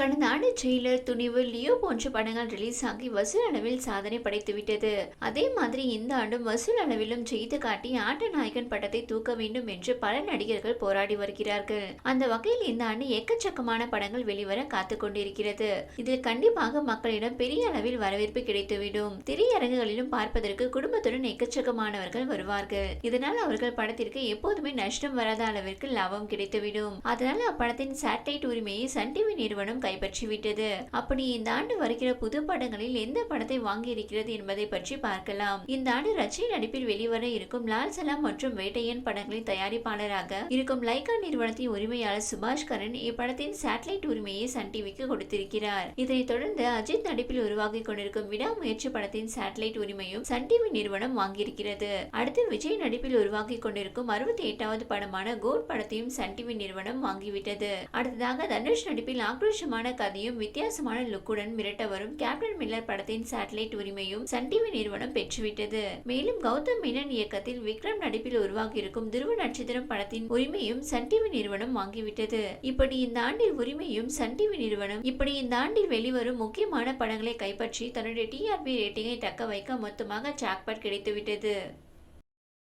கடந்த ஆண்டு ஜெயிலர் துணிவு லியோ போன்ற படங்கள் ரிலீஸ் ஆகி வசூல் அளவில் சாதனை படைத்துவிட்டது அதே மாதிரி இந்த ஆண்டும் வசூல் அளவிலும் ஜெயித்து காட்டி ஆட்ட நாயகன் படத்தை தூக்க வேண்டும் என்று பல நடிகர்கள் போராடி வருகிறார்கள். அந்த வகையில் இந்த ஆண்டு எக்கச்சக்கமான படங்கள் வெளிவர காத்து கொண்டிருக்கிறது. இதில் கண்டிப்பாக மக்களிடம் பெரிய அளவில் வரவேற்பு கிடைத்துவிடும். திரையரங்குகளிலும் பார்ப்பதற்கு குடும்பத்துடன் எக்கச்சக்கமானவர்கள் வருவார்கள். இதனால் அவர்கள் படத்திற்கு எப்போதுமே நஷ்டம் வராத அளவிற்கு லாபம் கிடைத்துவிடும். அதனால் அப்படத்தின் சேட்டலைட் உரிமையை சன் டிவி நிறுவனம் கைப்பற்றிவிட்டது அப்படி இந்த ஆண்டு வருகிற புது படங்களில் எந்த படத்தை வாங்கி இருக்கிறது என்பதை பற்றி பார்க்கலாம். இந்த ஆண்டு ரஜினி நடிப்பில் வெளிவர இருக்கும் லால் சலாம் மற்றும் வேட்டையன் படங்களின் தயாரிப்பாளராக இருக்கும் லைகா நிறுவனத்தின் உரிமையாளர் சுபாஷ் கரன் இப்படத்தின் சேட்டலைட் உரிமையை சன் டிவிக்கு கொடுத்திருக்கிறார். இதனைத் தொடர்ந்து அஜித் நடிப்பில் உருவாகி கொண்டிருக்கும் விடாமுயற்சி படத்தின் சேட்டலைட் உரிமையும் சன் டிவி நிறுவனம் வாங்கியிருக்கிறது. அடுத்து விஜய் நடிப்பில் உருவாகி கொண்டிருக்கும் அறுபத்தி எட்டாவது படமான கோட் படத்தையும் சன் டிவி நிறுவனம் வாங்கிவிட்டது. அடுத்ததாக தனுஷ் நடிப்பில் ஆக்ரோஷம் ஆக்ரோஷமான கதையும் வித்தியாசமான லுக்குடன் மிரட்ட வரும் கேப்டன் மில்லர் படத்தின் சேட்டலைட் உரிமையும் சன் டிவி நிறுவனம் பெற்றுவிட்டது. மேலும் கௌதம் மேனன் இயக்கத்தில் விக்ரம் நடிப்பில் உருவாகியிருக்கும் துருவ நட்சத்திரம் படத்தின் உரிமையும் சன் டிவி நிறுவனம் வாங்கிவிட்டது. இப்படி இந்த ஆண்டில் உரிமையும் சன் டிவி நிறுவனம் இப்படி இந்த ஆண்டில் வெளிவரும் முக்கியமான படங்களை கைப்பற்றி தன்னுடைய டிஆர்பி ரேட்டிங்கை தக்க வைக்க மொத்தமாக ஜாக்பாட் கிடைத்துவிட்டது.